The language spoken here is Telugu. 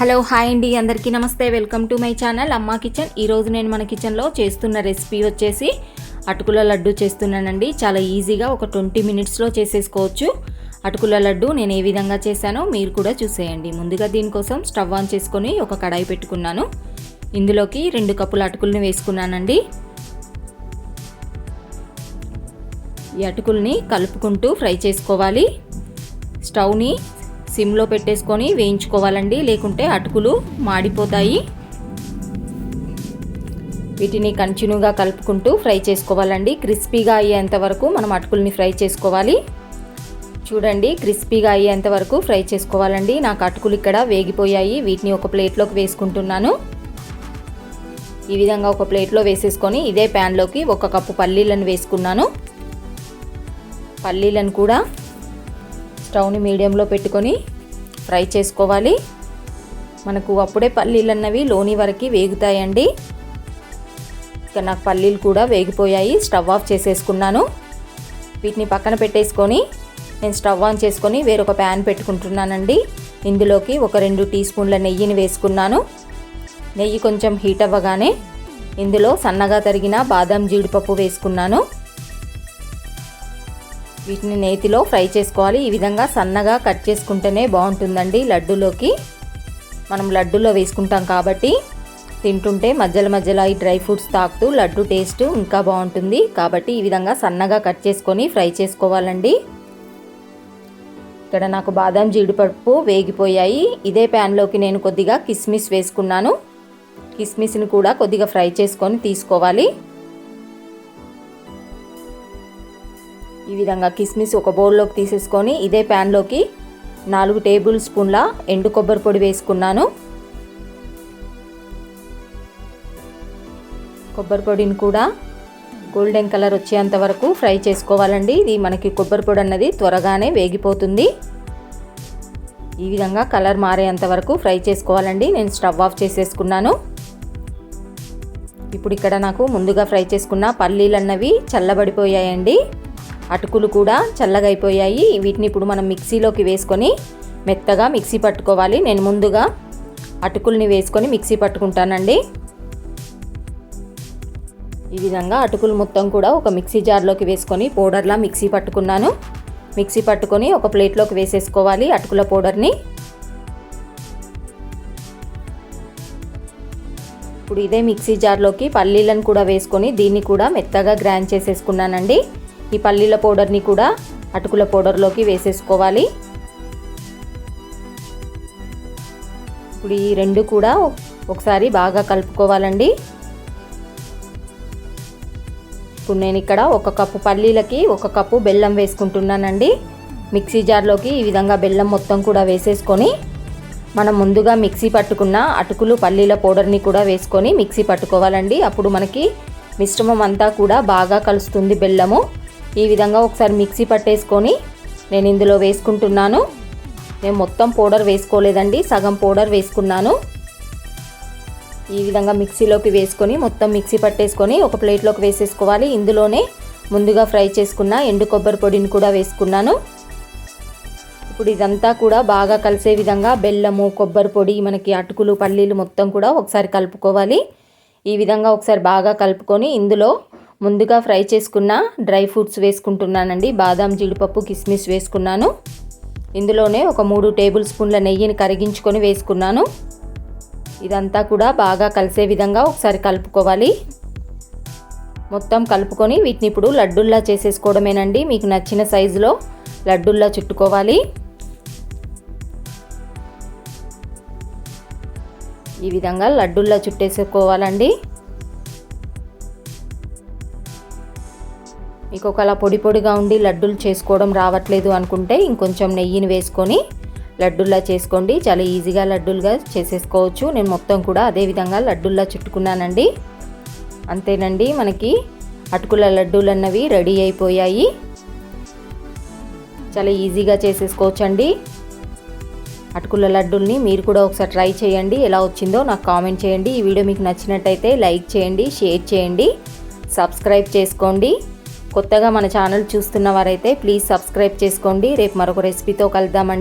హలో హాయ్ అండి. అందరికీ నమస్తే. Welcome to my channel Amma kitchen. ఈరోజు నేను మన కిచెన్లో చేస్తున్న రెసిపీ వచ్చేసి అటుకుల లడ్డు చేస్తున్నానండి. చాలా ఈజీగా ఒక ట్వంటీ మినిట్స్లో చేసేసుకోవచ్చు. అటుకుల లడ్డు నేను ఏ విధంగా చేశానో మీరు కూడా చూసేయండి. ముందుగా దీనికోసం స్టవ్ ఆన్ చేసుకొని ఒక కడాయి పెట్టుకున్నాను. ఇందులోకి రెండు కప్పుల అటుకుల్ని వేసుకున్నానండి. ఈ అటుకుల్ని కలుపుకుంటూ ఫ్రై చేసుకోవాలి. స్టవ్ని సిమ్లో పెట్టేసుకొని వేయించుకోవాలండి. లేకుంటే అటుకులు మాడిపోతాయి. వీటిని కంటిన్యూగా కలుపుకుంటూ ఫ్రై చేసుకోవాలండి. క్రిస్పీగా అయ్యేంత వరకు మనం అటుకుల్ని ఫ్రై చేసుకోవాలి. చూడండి క్రిస్పీగా అయ్యేంత వరకు ఫ్రై చేసుకోవాలండి. నాకు అటుకులు ఇక్కడ వేగిపోయాయి. వీటిని ఒక ప్లేట్లోకి వేసుకుంటున్నాను. ఈ విధంగా ఒక ప్లేట్లో వేసేసుకొని ఇదే ప్యాన్లోకి ఒక కప్పు పల్లీలను వేసుకున్నాను. పల్లీలను కూడా స్టవ్ని మీడియంలో పెట్టుకొని ఫ్రై చేసుకోవాలి. మనకు అప్పుడే పల్లీలు అన్నవి లోని వరకు వేగుతాయండి. ఇక నాకు పల్లీలు కూడా వేగిపోయాయి స్టవ్ ఆఫ్ చేసేసుకున్నాను. వీటిని పక్కన పెట్టేసుకొని నేను స్టవ్ ఆన్ చేసుకొని వేరొక ప్యాన్ పెట్టుకుంటున్నానండి. ఇందులోకి ఒక రెండు టీ స్పూన్ల నెయ్యిని వేసుకున్నాను. నెయ్యి కొంచెం హీట్ అవ్వగానే ఇందులో సన్నగా తరిగిన బాదం జీడిపప్పు వేసుకున్నాను. వీటిని నేతిలో ఫ్రై చేసుకోవాలి. ఈ విధంగా సన్నగా కట్ చేసుకుంటేనే బాగుంటుందండి లడ్డులోకి. మనం లడ్డులో వేసుకుంటాం కాబట్టి తింటుంటే మధ్యలో మధ్యలో ఈ డ్రై ఫ్రూట్స్ తాకుతూ లడ్డు టేస్ట్ ఇంకా బాగుంటుంది. కాబట్టి ఈ విధంగా సన్నగా కట్ చేసుకొని ఫ్రై చేసుకోవాలండి. ఇక్కడ నాకు బాదం జీడిపప్పు వేగిపోయాయి. ఇదే ప్యాన్లోకి నేను కొద్దిగా కిస్మిస్ వేసుకున్నాను. కిస్మిస్ని కూడా కొద్దిగా ఫ్రై చేసుకొని తీసుకోవాలి. ఈ విధంగా కిస్మిస్ ఒక బౌల్లోకి తీసేసుకొని ఇదే ప్యాన్లోకి నాలుగు టేబుల్ స్పూన్ల ఎండు కొబ్బరి పొడి వేసుకున్నాను. కొబ్బరి పొడిని కూడా గోల్డెన్ కలర్ వచ్చేంత వరకు ఫ్రై చేసుకోవాలండి. ఇది మనకి కొబ్బరి పొడి అన్నది త్వరగానే వేగిపోతుంది. ఈ విధంగా కలర్ మారేంత వరకు ఫ్రై చేసుకోవాలండి. నేను స్టవ్ ఆఫ్ చేసేసుకున్నాను. ఇప్పుడు ఇక్కడ నాకు ముందుగా ఫ్రై చేసుకున్న పల్లీలు అన్నవి చల్లబడిపోయాయండి. అటుకులు కూడా చల్లగా అయిపోయాయి వీటిని ఇప్పుడు మనం మిక్సీలోకి వేసుకొని మెత్తగా మిక్సీ పట్టుకోవాలి. నేను ముందుగా అటుకుల్ని వేసుకొని మిక్సీ పట్టుకుంటానండి. ఈ విధంగా అటుకులు మొత్తం కూడా ఒక మిక్సీ జార్లోకి వేసుకొని పౌడర్లా మిక్సీ పట్టుకున్నాను. మిక్సీ పట్టుకొని ఒక ప్లేట్లోకి వేసేసుకోవాలి అటుకుల పౌడర్ని. ఇప్పుడు ఇదే మిక్సీ జార్లోకి పల్లీలను కూడా వేసుకొని దీన్ని కూడా మెత్తగా గ్రైండ్ చేసేసుకున్నానండి. ఈ పల్లీల పౌడర్ని కూడా అటుకుల పౌడర్లోకి వేసేసుకోవాలి. ఇప్పుడు ఈ రెండు కూడా ఒకసారి బాగా కలుపుకోవాలండి. ఇప్పుడు నేను ఇక్కడ ఒక కప్పు పల్లీలకి ఒక కప్పు బెల్లం వేసుకుంటున్నానండి. మిక్సీ జార్లోకి ఈ విధంగా బెల్లం మొత్తం కూడా వేసేసుకొని మనం ముందుగా మిక్సీ పట్టుకున్న అటుకులు పల్లీల పౌడర్ని కూడా వేసుకొని మిక్సీ పట్టుకోవాలండి. అప్పుడు మనకి మిశ్రమం అంతా కూడా బాగా కలుస్తుంది బెల్లము. ఈ విధంగా ఒకసారి మిక్సీ పట్టేసుకొని నేను ఇందులో వేసుకుంటున్నాను. నేను మొత్తం పౌడర్ వేసుకోలేదండి సగం పౌడర్ వేసుకున్నాను. ఈ విధంగా మిక్సీలోకి వేసుకొని మొత్తం మిక్సీ పట్టేసుకొని ఒక ప్లేట్లోకి వేసేసుకోవాలి. ఇందులోనే ముందుగా ఫ్రై చేసుకున్న ఎండు కొబ్బరి పొడిని కూడా వేసుకున్నాను. ఇప్పుడు ఇదంతా కూడా బాగా కలిసే విధంగా బెల్లము కొబ్బరి పొడి మనకి అటుకులు పల్లీలు మొత్తం కూడా ఒకసారి కలుపుకోవాలి. ఈ విధంగా ఒకసారి బాగా కలుపుకొని ఇందులో ముందుగా ఫ్రై చేసుకున్న డ్రై ఫ్రూట్స్ వేసుకుంటున్నానండి. బాదాం జీడిపప్పు కిస్మిస్ వేసుకున్నాను. ఇందులోనే ఒక మూడు టేబుల్ స్పూన్ల నెయ్యిని కరిగించుకొని వేసుకున్నాను. ఇదంతా కూడా బాగా కలిసే విధంగా ఒకసారి కలుపుకోవాలి. మొత్తం కలుపుకొని వీటిని ఇప్పుడు లడ్డుల్లా చేసేసుకోవడమేనండి. మీకు నచ్చిన సైజులో లడ్డుల్లా చుట్టుకోవాలి. ఈ విధంగా లడ్డుల్లా చుట్టేసుకోవాలండి. మీకు ఒకలా పొడి పొడిగా ఉండి లడ్డూలు చేసుకోవడం రావట్లేదు అనుకుంటే ఇంకొంచెం నెయ్యిని వేసుకొని లడ్డుల్లా చేసుకోండి. చాలా ఈజీగా లడ్డూలుగా చేసేసుకోవచ్చు. నేను మొత్తం కూడా అదే విధంగా లడ్డుల్లా చుట్టుకున్నానండి. అంతేనండి మనకి అటుకుల లడ్డూలు అన్నవి రెడీ అయిపోయాయి. చాలా ఈజీగా చేసేసుకోవచ్చండి. అటుకుల లడ్డూల్ని మీరు కూడా ఒకసారి ట్రై చేయండి. ఎలా వచ్చిందో నాకు కామెంట్ చేయండి. ఈ వీడియో మీకు నచ్చినట్టయితే లైక్ చేయండి షేర్ చేయండి సబ్స్క్రైబ్ చేసుకోండి. కొత్తగా మన ఛానల్ చూస్తున్న వారైతే ప్లీజ్ సబ్స్క్రైబ్ చేసుకోండి. రేపు మరొక రెసిపీతో కలుద్దామండి.